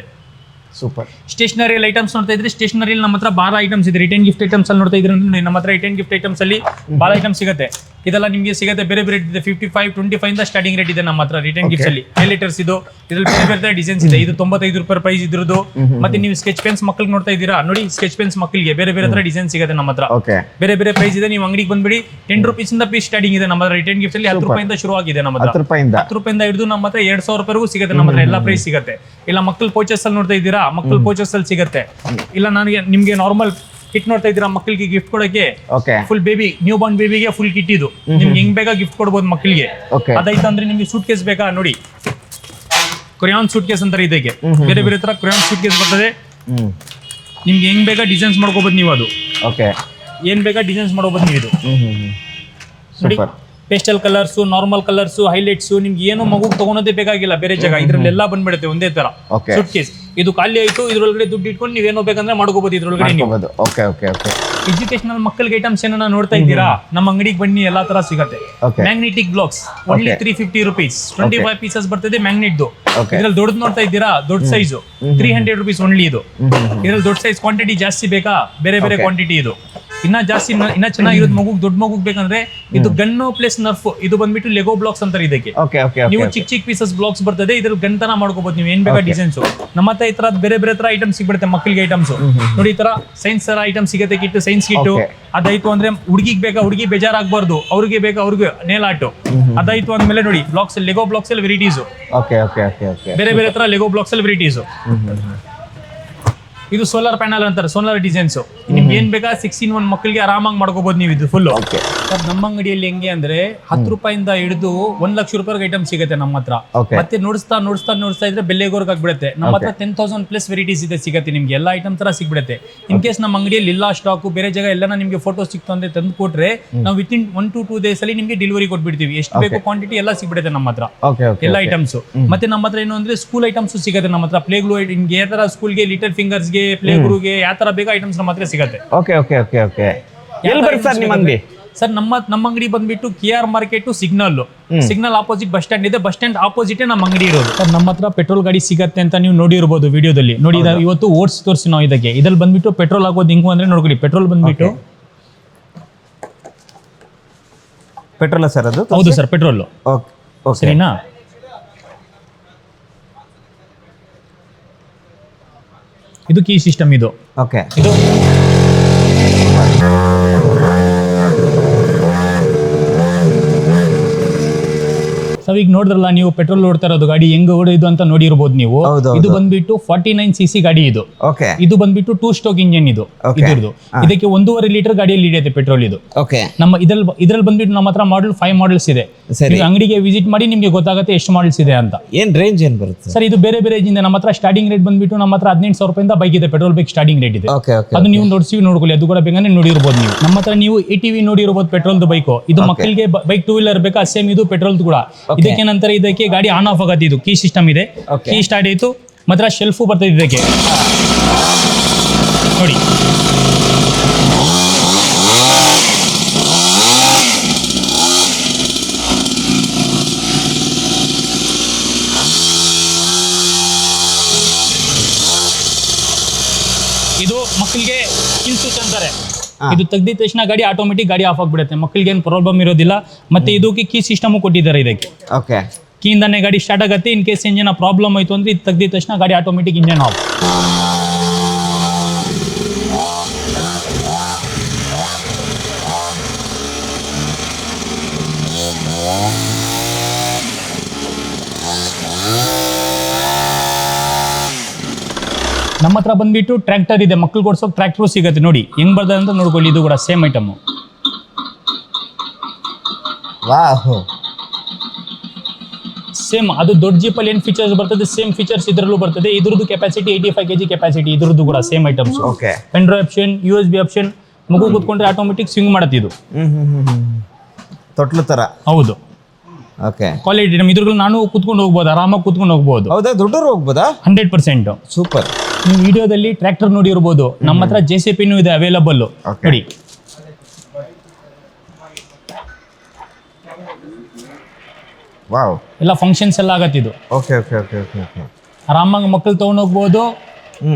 ಸೂಪರ್ ಸ್ಟೇಷನರಿ ಐಟಮ್ಸ್ ನೋಡ್ತಾ ಇದ್ರೆ ಸ್ಟೇಷನರಿ ನಮ್ಮ ಹತ್ರ ಬಾರ ಐಟಮ್ಸ್ ಇದೆ. ರಿಟರ್ನ್ ಗಿಫ್ಟ್ ಐಟಮ್ಸ್ ಅಲ್ಲಿ ನೋಡ್ತಾ ಇದ್ರೆ ನೋಡಿ ನಮ್ಮ ಹತ್ರ ರಿಟರ್ನ್ ಗಿಫ್ಟ್ ಐಟಮ್ಸ್ ಅಲ್ಲಿ ಬಾರ ಐಟಮ್ ಸಿಗುತ್ತೆ. ಇದೆಲ್ಲ ನಿಮಗೆ ಸಿಗುತ್ತೆ. ಬೇರೆ ಬೇರೆ ಇದೆ ಫಿಫ್ಟಿ ಫೈವ್ ಟ್ವೆಂಟಿ ಫೈವ್ ಇಂದ ಸ್ಟಾರ್ಟಿಂಗ್ ರೇಟ್ ಇದೆ ನಮ್ಮ ಹತ್ರ ರಿಟರ್ನ್ ಗಿಫ್ಟ್ ಅಲ್ಲಿ. ಲೀಟರ್ಸ್ ಇದು. ಇದ್ರಲ್ಲಿ ಬೇರೆ ಬೇರೆ ಡಿಸೈನ್ಸ್ ಇದೆ. ಇದು ತೊಂಬತ್ತೈದು ರೂಪಾಯಿ ಪ್ರೈಸ್ ಇದ್ರದ್ದು. ಮತ್ತೆ ನೀವು ಸ್ಕೆಚ್ ಪೆನ್ಸ್ ಮಕ್ಕಳಿಗೆ ನೋಡ್ತಾ ಇದ್ದೀರಾ? ನೋಡಿ ಸ್ಕೆಚ್ ಪೆನ್ಸ್ ಮಕ್ಕಳಿಗೆ ಬೇರೆ ಬೇರೆ ತರ ಡಿಸೈನ್ ಸಿಗುತ್ತೆ ನಮ್ಮ ಹತ್ರ. ಬೇರೆ ಬೇರೆ ಪ್ರೈಸ್ ಇದೆ. ನೀವು ಅಂಗಡಿಗೆ ಬಂದ್ಬಿಡಿ. ಟೆನ್ ರುಪೀಸ್ ಇಂದ ಪೀಸ್ ಸ್ಟಾರ್ಟಿಂಗ್ ಇದೆ ನಮ್ಮ ಹತ್ರ. ರಿಟರ್ನ್ ಗಿಫ್ಟ್ ಅಲ್ಲಿ ಹತ್ತು ರೂಪಾಯಿಂದ ಶುರು ಆಗಿದೆ ನಮ್ಮ ಹತ್ರ. ಹತ್ತು ರೂಪಾಯಿಂದ. ಹತ್ತು ರೂಪಾಯಿಂದ ಹಿಡಿದು ನಮ್ಮ ಹತ್ರ ಎರಡ್ ಸಾವಿರ ರೂಪಾಯಿಗೂ ಸಿಗುತ್ತೆ ನಮ್ಮ ಹತ್ರ. ಎಲ್ಲ ಪ್ರೈಸ್ ಸಿಗುತ್ತೆ. ಇಲ್ಲ ಮಕ್ಕಳು ಪೋಚರ್ಸ್ ಅಲ್ಲಿ ನೋಡ್ತಾ ಇದ್ದೀರಾ? ಮಕ್ಕಳು ಪೋಚರ್ಸ್ ಅಲ್ಲಿ ಸಿಗುತ್ತೆ. ಇಲ್ಲ ನನಗೆ ನಿಮ್ಗೆ ನಾರ್ಮಲ್ ಕಿಟ್ ನೋಡ್ತಾ ಇದ್ದೀರಾ ಮಕ್ಕಳಿಗೆ ಗಿಫ್ಟ್ ಕೊಡಕ್ಕೆ ಫುಲ್ ಬೇಬಿ ನ್ಯೂ ಬಾರ್ನ್ ಬೇಬಿಗೆ ಫುಲ್ ಕಿಟ್ ಇದು. ನಿಮ್ಗೆ ಹೆಂಗ್ ಬೇಕಾ ಗಿಫ್ಟ್ ಕೊಡ್ಬೋದು ಮಕ್ಕಳಿಗೆ? ಅದಾಯ್ತು ಅಂದ್ರೆ ನಿಮ್ಗೆ ಸೂಟ್ ಕೇಸ್ ಬೇಕಾ? ನೋಡಿ. ಕ್ರಯಾನ್ ಸೂಟ್ ಕೇಸ್ ಅಂತಾರೆ ಇದಕ್ಕೆ. ಬೇರೆ ಬೇರೆ ತರ ಕ್ರಯಾನ್ ಸೂಟ್ ಕೇಸ್ ಬರ್ತದೆ ನಿಮ್ಗೆ ಹೆಂಗ್ ಬೇಕಾ ಡಿಸೈನ್ಸ್ ಮಾಡ್ಕೋಬೋದು ನೀವು ಅದು. ಓಕೆ ಏನ್ ಬೇಕಾ ಡಿಸೈನ್ಸ್ ಮಾಡ್ಕೋಬೋದು ನೀವು ಇದು. ನೋಡಿ pastel colours normal colours highlights ನಿಮ್ಗೆ ಏನು ಮಗು ತಗೊಳೋದೇ ಬೇಕಾಗಿಲ್ಲ. ಬೇರೆ ಜಾಗ. ಇದ್ರಲ್ಲೆಲ್ಲ ಬಂದ್ಬಿಡುತ್ತೆ ಒಂದೇ ತರ. ಸೂಟ್ ಕೇಸ್ ಇದು ಖಾಲಿ ಆಯ್ತು ಇದ್ರೊಳಗಡೆ ದುಡ್ಡು ಇಟ್ಕೊಂಡು ನೀವೇನೋ ಬೇಕಂದ್ರೆ ಮಾಡ್ಕೋಬಹುದು ಇದ್ರೊಳಗಡೆ ನೀವು. ಮಾಡ್ಕೋಬೋದು. ಓಕೆ ಓಕೆ ಓಕೆ ಎಜುಕೇಶನಲ್ ಮಕ್ಕಳಿಗೆ ಐಟಮ್ಸ್ ಏನನ್ನ ನೋಡ್ತಾ ಇದ್ದೀರಾ? ನಮ್ಮ ಅಂಗಡಿಗೆ ಬನ್ನಿ ಎಲ್ಲಾ ತರ ಸಿಗತ್ತೆ. Okay. Magnetic blocks only Okay. Three fifty rupees twenty five pieces ಬರ್ತದೆ ಮ್ಯಾಗ್ನೆಟ್ ದು ಇದ್ರಲ್ಲಿ ದೊಡ್ಡದು ನೋಡ್ತಾ ಇದ್ದೀರಾ? ದೊಡ್ಡ size three hundred rupees only ಇದು. ಇದ್ರಲ್ಲಿ ದೊಡ್ಡ ಸೈಜ್ ಕ್ವಾಂಟಿಟಿ ಜಾಸ್ತಿ ಬೇಕಾ? ಬೇರೆ ಬೇರೆ Okay. ಕ್ವಾಂಟಿಟಿ ಇದು. ಇನ್ನ ಜಾಸ್ತಿ ಇನ್ನ- ಇನ್ನ ಚೆನ್ನಾಗಿರೋದು ಮಗು ದೊಡ್ಡ ಮಗುಗ್ ಬೇಕಂದ್ರೆ ಇದು ಗಣ್ಣು ಪ್ಲಸ್ ನರ್ಫ್. ಇದು ಬಂದ್ಬಿಟ್ಟು ಲೆಗೋ ಬ್ಲಾಕ್ಸ್ ಅಂತಾರೆ ಇದಕ್ಕೆ. ಓಕೆ ಓಕೆ ನೀವು ಓಕೆ. ಚಿಕ್ಕ ಚಿಕ್ಕ ಪೀಸಸ್ ಬ್ಲಾಕ್ಸ್ ಬರ್ತದೆ ಇದ್ರಲ್ಲಿ ಗಂಟನ ಮಾಡ್ಕೋಬಹುದು ನೀವು. ಏನ್ ಬೇಕಾ ಡಿಸೈನ್ಸ್. ನಮ್ಮ ಹತ್ರ ಈ ತರ ಬೇರೆ ಬೇರೆ ತರ ಐಟಮ್ ಸಿಗ್ಬಿಡುತ್ತೆ ಮಕ್ಕಳಿಗೆ ಐಟಮ್ಸ್ ನೋಡಿ ಈ ತರ ಸೈನ್ಸ್ ತರ ಐಟಮ್ ಸಿಗುತ್ತೆ ಕಿಟ್ ಸೈನ್ಸ್ ಕಿಟ್ Okay. ಅದಾಯ್ತು ಅಂದ್ರೆ ಹುಡುಗಿಗೆ ಬೇಕಾ ಹುಡುಗಿ ಬೇಜಾರಾಗಬಾರ್ದು. ಅವ್ರಿಗೆ ಬೇಕಾ ಅವ್ರಿಗೆ ನೇಲ್ ಆಟು ಅದಾಯ್ತು ಅಂದ್ಮೇಲೆ ನೋಡಿ ಬ್ಲಾಕ್ಸ್ ಲೆಗೋ ಬ್ಲಾಕ್ಸ್ ಅಲ್ಲಿ varieties okay okay okay okay. ಬೇರೆ ಬೇರೆ ತರ ಲೆಗೋ ಬ್ಲಾಕ್ಸ್ ಅಲ್ಲಿ ವೆರೈಟೀಸ್ ಇದು ಸೋಲಾರ್ ಪ್ಯಾನಲ್ ಅಂತಾರೆ ಸೋಲಾರ್ ಡಿಸೈನ್ಸ್ ನಿಮ್ಗೆ ಏನ್ ಬೇಕಾ ಸಿಕ್ಸ್ಟೀನ್ ಒನ್ ಮಕ್ಕಳಿಗೆ ಆರಾಮಾಗಿ ಮಾಡ್ಕೋಬಹುದು ನೀವು ಇದು ಫುಲ್ ಸರ್ ನಮ್ಮ ಅಂಗಡಿಯಲ್ಲಿ ಹೆಂಗೆ ಅಂದ್ರೆ ಹತ್ತು ರೂಪಾಯಿಂದ ಹಿಡಿದು ಒಂದ್ ಲಕ್ಷ ರೂಪಾಯಿ ಐಟಮ್ ಸಿಗುತ್ತೆ ನಮ್ಮ ಹತ್ರ. ಮತ್ತೆ ನೋಡಿಸ್ತಾ ನೋಡಿಸ್ತಾ ನೋಡಿಸ್ತಾ ಇದ್ರೆ ಬೆಲೆಗೋರ್ಗ್ ಆಗ್ಬಿಡುತ್ತೆ. ನಮ್ಮ ಹತ್ರ ಟೆನ್ ತೌಸಂಡ್ ಪ್ಲಸ್ ವೆರೈಟೀಸ್ ಇದೆ ಸಿಗುತ್ತೆ ನಿಮ್ಗೆ. ಎಲ್ಲ ಐಟಮ್ ತರ ಸಿಗ್ಬಿಡುತ್ತೆ. ಇನ್ ಕೇಸ್ ನಮ್ಮ ಅಂಗಡಿಯಲ್ಲಿ ಇಲ್ಲ ಸ್ಟಾಕ್ ಬೇರೆ ಜಾಗ ಎಲ್ಲ ನಿಮ್ಗೆ ಫೋಟೋ ಸಿಕ್ತು ಅಂದ್ರೆ ತಂದು ಕೊಟ್ರೆ ನಾವು within one to two days ಅಲ್ಲಿ ನಿಮ್ಗೆ ಡೆಲಿವರಿ ಕೊಟ್ಬಿಡ್ತೀವಿ. ಎಷ್ಟು ಬೇಕು ಕ್ವಾಂಟಿಟಿ ಎಲ್ಲ ಸಿಗ್ಬಿಡುತ್ತೆ ನಮ್ಮ ಹತ್ರ. ಎಲ್ಲ ಐಟಮ್ಸ್ ಮತ್ತೆ ನಮ್ಮ ಹತ್ರ ಏನು ಅಂದ್ರೆ ಸ್ಕೂಲ್ ಐಟಮ್ಸ್ ಸಿಗುತ್ತೆ ನಮ್ಮ ಹತ್ರ. ಪ್ಲೇ ಗ್ಲೂ ನಿಮ್ಗೆ ಯಾವ ತರ ಸ್ಕೂಲ್ಗೆ ಲಿಟಲ್ ಫಿಂಗರ್ಸ್ಗೆ ಪ್ಲೇ ಗ್ರೂಗೆ ಯಾವ ತರ ಬೇಕಾ ಐಟಮ್ಸ್ ನಮ್ಮ ಹತ್ರ ಸಿಗುತ್ತೆ. ಓಕೆ ಓಕೆ ಓಕೆ ಓಕೆ ಎಲ್ಲಿ ಬರುತ್ತೆ ಸರ್ ನಿಮ್ಮ ಅಂಗಡಿ? ಸರ್ ನಮ್ಮ ನಮ್ಮ ಅಂಗಡಿ ಬಂದ್ಬಿಟ್ಟು K R market signal signal opposite bus stand ಇದೆ. ಬಸ್ ಸ್ಟ್ಯಾಂಡ್ ಆಪೋಸಿಟ್ ನಮ್ಮ ಅಂಗಡಿ ಇರೋದು. ಸರ್ ನಮ್ಮ ಹತ್ರ ಪೆಟ್ರೋಲ್ ಗಾಡಿ ಸಿಗತ್ತೆ ಅಂತ ನೀವು ನೋಡಿರ್ಬೋದು ವಿಡಿಯೋದಲ್ಲಿ. ನೋಡಿ ಇದ- ಇವತ್ತು ಓಟ್ಸ್ ತೋರಿಸಿ ನಾವು ಇದಕ್ಕೆ. ಇದ್ರಲ್ಲಿ ಬಂದ್ಬಿಟ್ಟು ಪೆಟ್ರೋಲ್ ಆಗೋದು ಹಿಂಗು ಅಂದ್ರೆ ನೋಡ್ಕೊಳ್ಳಿ. ಪೆಟ್ರೋಲ್ ಬಂದ್ಬಿಟ್ಟು ಪೆಟ್ರೋಲ್ ಸರ್ ಅದು? ಹೌದು ಸರ್ ಪೆಟ್ರೋಲ್ ಓಕೆ ಓಕೆ ಸರಿನಾ? ಇದು ಕೀ ಸಿಸ್ಟಮ್ ಇದು. ಓಕೆ ಇದು. ಸೊ ಈಗ ನೋಡಿದ್ರಲ್ಲ ನೀವು ಪೆಟ್ರೋಲ್ ಓಡ್ತಾ ಇರೋದು ಗಾಡಿ ಹೆಂಗ್ ಓಡಿದ್ದು ಅಂತ ನೋಡಿರ್ಬೋದು ನೀವು. ಹೌದು, ಇದು ಬಂದ್ಬಿಟ್ಟು ಫಾರ್ಟಿ ನೈನ್ ಸಿ ಸಿ ಗಾಡಿ ಇದು. ಓಕೆ. ಇದು ಬಂದ್ಬಿಟ್ಟು ಟೂ ಸ್ಟೋಕ್ ಇಂಜಿನ್ ಇದು. Okay. ಇದ್ರದ್ದು. ಇದಕ್ಕೆ ಒಂದೂವರೆ ಲೀಟರ್ ಗಾಡಿಯಲ್ಲಿ ಹಿಡಿಯುತ್ತೆ ಪೆಟ್ರೋಲ್ ಇದು. ಓಕೆ. ನಮ್ಮ ಇದ್ರಲ್ಲಿ ಇದ್ರಲ್ಲಿ ಬಂದ್ಬಿಟ್ಟು ನಮ್ಮ ಹತ್ರ ಮಾಡಲ್ ಫೈವ್ ಮಾಡಲ್ಸ್ ಇದೆ. ಸರಿ. ನೀವು ಅಂಗಡಿಗೆ ವಿಸಿಟ್ ಮಾಡಿ ನಿಮ್ಗೆ ಗೊತ್ತಾಗುತ್ತೆ ಎಷ್ಟು ಮಾಡಲ್ಸ್ ಇದೆ ಅಂತ. ಏನ್ ರೇಂಜ್ ಏನ್ ಬರುತ್ತೆ? ಸರ್ ಇದು ಬೇರೆ ಬೇರೆ ಇಂದ ನಮ್ಮ ಹತ್ರ ಸ್ಟಾರ್ಟಿಂಗ್ ರೇಟ್ ಬಂದ್ಬಿಟ್ಟು ನಮ್ಮ ಹತ್ರ ಹದಿನೆಂಟು ಸಾವಿರ ರೂಪಾಯಿಂದ ಬೈಕ್ ಇದೆ. ಪೆಟ್ರೋಲ್ ಬೈಕ್ ಸ್ಟಾರ್ಟಿಂಗ್ ರೇಟ್ ಇದೆ. ಓಕೆ ಓಕೆ ಅದು ನೀವು ನೋಡ್ಸಿ ನೋಡ್ಕೊಳ್ಳಿ. ಅದು ಕೂಡ ಬೇಗನೆ ನೋಡಿರ್ಬೋದು ನೀವು. ನಮ್ಮ ಹತ್ರ ನೀವು ಎ ಟಿ ವಿ ನೋಡಿರ್ಬೋದು ಪೆಟ್ರೋಲ್ದು ಬೈಕ್ ಇದು ಮಕ್ಕಳಿಗೆ ಬೈಕ್ ಟೂ ವೀಲರ್ ಬೇಕಾ? ಸೇಮ್ ಇದು ಪೆಟ್ರೋಲ್ ಕೂಡ. ಇದಕ್ಕೆ ನಂತರ ಇದಕ್ಕೆ ಗಾಡಿ ಆನ್ ಆಫ್ ಆಗತ್ತೆ ಇದು ಕೀ ಸಿಸ್ಟಮ್ ಇದೆ. ಕೀ ಸ್ಟಾರ್ಟ್ ಆಯಿತು ಮಾತ್ರ ಶೆಲ್ಫು ಬರ್ತದೆ ಇದಕ್ಕೆ. ನೋಡಿ. ಇದು ತೆಗ್ದಿದ ತಕ್ಷಣ ಗಾಡಿ ಆಟೋಮೆಟಿಕ್ ಗಾಡಿ ಆಫ್ ಆಗ್ಬಿಡುತ್ತೆ. ಮಕ್ಕಳಿಗೆ ಏನು ಪ್ರಾಬ್ಲಮ್ ಇರೋದಿಲ್ಲ. ಮತ್ತೆ ಇದಕ್ಕೆ ಕೀ ಸಿಸ್ಟಮ್ ಕೊಟ್ಟಿದ್ದಾರೆ ಇದಕ್ಕೆ. ಓಕೆ ಕೀಯಿಂದಾನೆ ಗಾಡಿ ಸ್ಟಾರ್ಟ್ ಆಗುತ್ತೆ. ಇನ್ ಕೇಸ್ ಇಂಜಿನ್ ಪ್ರಾಬ್ಲಮ್ ಆಯ್ತು ಅಂದ್ರೆ ಇದು ತೆಗ್ದಿದ ತಕ್ಷಣ ಗಾಡಿ ಆಟೋಮೆಟಿಕ್ ಇಂಜಿನ್ ಆಫ್ ನಮ್ಮ ಹತ್ರ ಬಂದ್ಬಿಟ್ಟು ಟ್ರ್ಯಾಕ್ಟರ್ ಇದೆ ಮಕ್ಳು ಕೊಡ್ಸೋಕೆ ಟ್ರ್ಯಾಕ್ಟರ್ ಸಿಗುತ್ತೆ ನೋಡಿ. ಹೆಂಗ್ ಬರ್ತದೆ ಅಂತ ನೋಡ್ಕೊಳ್ಳಿ ಇದು ಕೂಡ ಸೇಮ್ ಐಟಮ್ ವಾಹ್. ಸೇಮ್ ಅದು ದೊಡ್ಡ ಜೀಪಲ್ಲಿ ಏನು ಫೀಚರ್ಸ್ ಬರ್ತದೆ ಸೇಮ್ ಫೀಚರ್ಸ್ ಇದರಲ್ಲೂ ಬರ್ತದೆ. ಇದ್ರದ್ದು capacity eighty five kg capacity ಇದ್ರದ್ದು ಕೂಡ same items okay pendrive option U S B option ಮಗು ಕೂತ್ಕೊಂಡ್ರೆ ಆಟೋಮೆಟಿಕ್ ಸ್ವಿಂಗ್ ಮಾಡುತ್ತೆ ಇದು. ತೊಟ್ಲು ತರ. ಹೌದು. ಓಕೆ ಕ್ವಾಲಿಟಿ ನಮ್ಮ ಇದ್ರಲ್ಲಿ ನಾನು ಕೂತ್ಕೊಂಡು ಹೋಗ್ಬೋದು ಆರಾಮಾಗಿ ಕೂತ್ಕೊಂಡು ಹೋಗ್ಬೋದು. ಹೌದಾ ದೊಡ್ಡವ್ರು ಹೋಗ್ಬೋದಾ? ಹಂಡ್ರೆಡ್ ಪರ್ಸೆಂಟ್ ಸೂಪರ್ ನೀವು ವಿಡಿಯೋದಲ್ಲಿ ಟ್ರ್ಯಾಕ್ಟರ್ ನೋಡಿರ್ಬೋದು ನಮ್ಮ ಹತ್ರ ಜೆ ಸಿ ಪಿನೂ ಇದೆ ಅವೈಲಬಲ್ ನೋಡಿ. ವಾವ್ ಎಲ್ಲ ಫಂಕ್ಷನ್ಸ್ ಎಲ್ಲ ಆಗತ್ತೆ ಇದು. Okay okay okay okay okay ಆರಾಮಾಗಿ ಮಕ್ಕಳು ತಗೊಂಡು ಹೋಗ್ಬೋದು.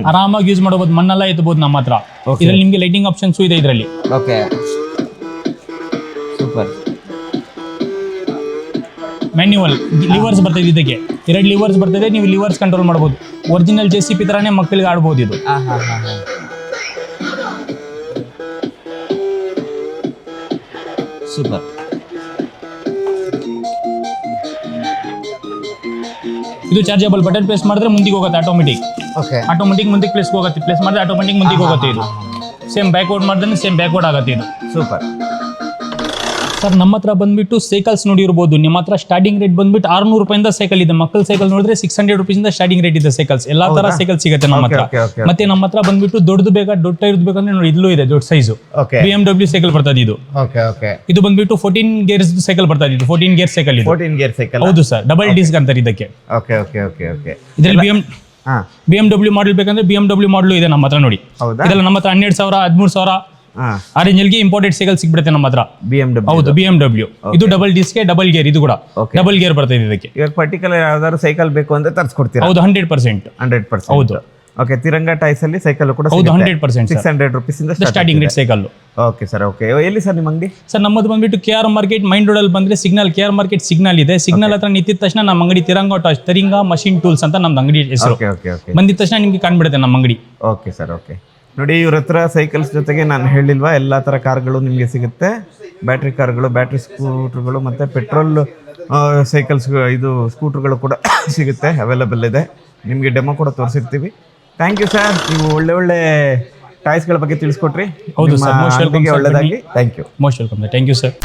ಆರಾಮಾಗಿ ಯೂಸ್ ಮಾಡ್ಬೋದು. ಮಣ್ಣೆಲ್ಲ ಎತ್ತಬಹುದು ನಮ್ಮ ಹತ್ರ. ಇದರಲ್ಲಿ ನಿಮಗೆ ಲೈಟಿಂಗ್ ಆಪ್ಷನ್ಸ್ ಇದೆ ಇದರಲ್ಲಿ. ಓಕೆ ಮ್ಯಾನ್ಯುವಲ್ ಲಿವರ್ಸ್ ಬರ್ತದೆ ಇದಕ್ಕೆ. ಎರಡು ಲಿವರ್ಸ್ ಬರ್ತದೆ ನೀವು ಲಿವರ್ಸ್ ಕಂಟ್ರೋಲ್ ಮಾಡ್ಬೋದು. ಒರಿಜಿನಲ್ ಜೆ ಸಿ ಪಿ ಥರನೇ ಮಕ್ಕಳಿಗೆ ಆಡ್ಬೋದು ಇದು. ಹಾಂ ಹಾಂ ಹಾಂ ಹಾಂ. ಸೂಪರ್ ಇದು ಚಾರ್ಜಬಲ್ ಬಟನ್ ಪ್ಲೇಸ್ ಮಾಡಿದ್ರೆ ಮುಂದಿಗೆ ಹೋಗುತ್ತೆ ಆಟೋಮೆಟಿಕ್ ಓಕೆ ಆಟೋಮೆಟಿಕ್ ಮುಂದಕ್ಕೆ ಪ್ಲೇಸ್ ಹೋಗುತ್ತೆ. ಪ್ಲೇಸ್ ಮಾಡಿದ್ರೆ ಆಟೋಮೆಟಿಕ್ ಮುಂದಿಗೆ ಹೋಗುತ್ತೆ ಇದು. ಸೇಮ್ ಬ್ಯಾಕ್ವರ್ಡ್ ಮಾಡಿದ್ರೆ ಸೇಮ್ ಬ್ಯಾಕ್ವರ್ಡ್ ಆಗುತ್ತೆ ಇದು. ಸೂಪರ್ ಸರ್ ನಮ್ಮ ಹತ್ರ ಬಂದ್ಬಿಟ್ಟು ಸೈಕಲ್ಸ್ ನೋಡಿರ್ಬೋದು ನಿಮ್ಮ ಹತ್ರ ಸ್ಟಾರ್ಟಿಂಗ್ ರೇಟ್ ಬಂದ್ಬಿಟ್ಟು ಆರ್ನೂರು ರೂಪಾಯಿಂದ ಸೈಕಲ್ ಇದೆ. ಮಕ್ಕಳ ಸೈಕಲ್ ನೋಡಿದ್ರೆ ಸಿಕ್ಸ್ ಹಂಡ್ರೆಡ್ ರುಪೀಸಿಂದ ಸ್ಟಾರ್ಟಿಂಗ್ ರೇಟ್ ಇದೆ ಸೈಕಲ್ಸ್ ಎಲ್ಲಾ ತರ ಸೈಕಲ್ ಸಿಗುತ್ತೆ ನಮ್ಮ ಹತ್ರ. ಮತ್ತೆ ನಮ್ಮ ಹತ್ರ ಬಂದ್ಬಿಟ್ಟು ದೊಡ್ಡದು ಬೇಗ ದೊಡ್ಡ ಟೈರ್ ಬೇಕಂದ್ರೆ ನೋಡಿ ಇಲ್ಲೂ ಇದೆ ದೊಡ್ಡ size B M W cycle ಬರ್ತದೆ ಇದು. ಇದು ಬಂದ್ಬಿಟ್ಟು ಫೋರ್ಟೀನ್ ಗೇರ್ಸ್ ಸೈಕಲ್ ಬರ್ತದೆ ಇದು ಫೋರ್ಟೀನ್ ಗೇರ್ ಸೈಕಲ್ ಇದು. ಫೋರ್ಟೀನ್ ಗೇರ್ ಸೈಕಲ್ ಹೌದು ಸರ್ ಡಬಲ್ ಡಿಸ್ಕ್ ಅಂತಾರೆ ಇದಕ್ಕೆ. ಓಕೆ ಓಕೆ ಓಕೆ ಓಕೆ ಇದರಲ್ಲಿ B M B M W model ಬೇಕಂದ್ರೆ ಬಿ ಎಂ ಡಬ್ಲ್ಯೂ ಮಾಡಲು ಇದೆ ನಮ್ಮ ಹತ್ರ ನೋಡಿ. ಇದೆಲ್ಲ ನಮ್ಮ ಹತ್ರ ಹನ್ನೆರಡು ಸಾವಿರ ಹದಿಮೂರು ಸಾವಿರ ಆ ರೇಂಜಲ್ಗೆ ಇಂಪೋರ್ಟೆಡ್ ಸೈಕಲ್ ಸಿಗ್ಬಿಡುತ್ತೆ ನಮ್ಮ ಹತ್ರ. ಬಿ ಎಂ ಡಬ್ಲ್ಯೂ ಹೌದು ಬಿ ಎಂ ಡಬ್ಲ್ಯೂ ಇದು ಡಬಲ್ ಡಿಸ್ಗೆ ಡಬಲ್ ಗೇರ್ ಇದು ಕೂಡ. ಡಬಲ್ ಗೇರ್ ಬರ್ತದೆ ಇದಕ್ಕೆ. ಇವಾಗ ಪರ್ಟಿಕ್ಯುಲರ್ ಯಾವ್ದಾದ್ರು ಸೈಕಲ್ ಬೇಕು ಅಂದ್ರೆ ತರಿಸ್ಕೊಡ್ತೀರಾ? ಹೌದು ಹಂಡ್ರೆಡ್ ಪರ್ಸೆಂಟ್ ಹಂಡ್ರೆಡ್ ಪರ್ಸೆಂಟ್ ಹೌದು. ಓಕೆ ತಿರಂಗ ಟೈಸ್ ಅಲ್ಲಿ ಸೈಕಲ್ ಕೂಡ ಹೌದು hundred percent six hundred rupees ಇಂದ starting rate cycle okay sir okay ಎಲ್ಲಿ ಸರ್ ನಿಮ್ಮ ಅಂಗಡಿ? ಸರ್ ನಮ್ಮದು ಬಂದ್ಬಿಟ್ಟು K R market main road ಅಲ್ಲಿ ಬಂದ್ರೆ signal K R market signal ಇದೆ. ಸಿಗ್ನಲ್ ಹತ್ರ ನಿಂತಿದ ತಕ್ಷಣ ನಮ್ಮ ಅಂಗಡಿ Tiranga touch Tiranga machine tools ಅಂತ ನಮ್ದು ಅಂಗಡಿ ಹೆಸರು. ಓಕೆ ಓಕೆ ಓಕೆ ಬಂದಿದ ತಕ್ಷಣ ನಿಮ್ಗೆ ಕಾಣ್ಬಿಡುತ್ತೆ ನಮ್ಮ ಅಂಗಡಿ. ಓಕೆ ಸರ್ ಓಕೆ ನೋಡಿ ಇವ್ರ ಹತ್ರ ಸೈಕಲ್ಸ್ ಜೊತೆಗೆ ನಾನು ಹೇಳಿಲ್ವಾ ಎಲ್ಲ ಥರ ಕಾರ್ಗಳು ನಿಮಗೆ ಸಿಗುತ್ತೆ. ಬ್ಯಾಟ್ರಿ ಕಾರ್ಗಳು ಬ್ಯಾಟ್ರಿ ಸ್ಕೂಟರ್ಗಳು ಮತ್ತು ಪೆಟ್ರೋಲ್ ಸೈಕಲ್ಸ್ ಇದು ಸ್ಕೂಟರ್ಗಳು ಕೂಡ ಸಿಗುತ್ತೆ ಅವೈಲಬಲ್ ಇದೆ. ನಿಮಗೆ ಡೆಮೋ ಕೂಡ ತೋರಿಸಿರ್ತೀವಿ. ಥ್ಯಾಂಕ್ ಯು ಸರ್ ನೀವು ಒಳ್ಳೆ ಒಳ್ಳೆ ಟಾಯ್ಸ್ಗಳ ಬಗ್ಗೆ ತಿಳಿಸ್ಕೊಟ್ರಿ. ಹೌದು sir ಒಳ್ಳೆದಾಗಿ thank you most welcome thank you sir